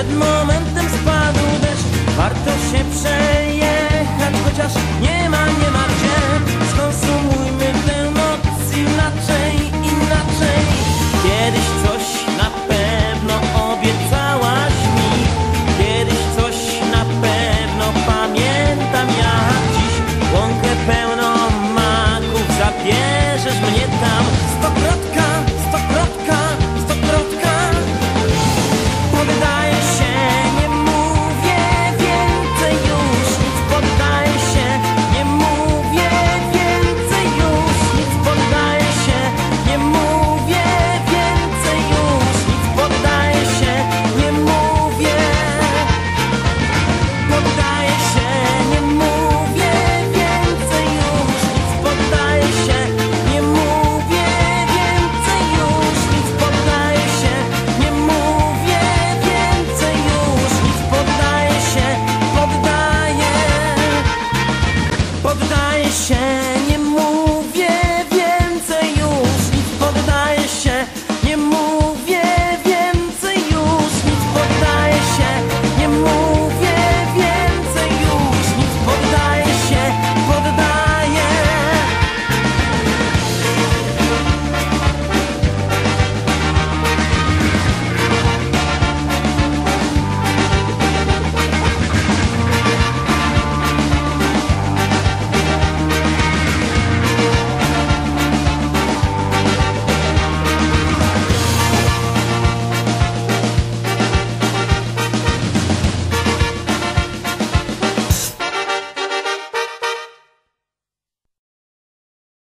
Przed momentem spadł deszcz, warto się przejść.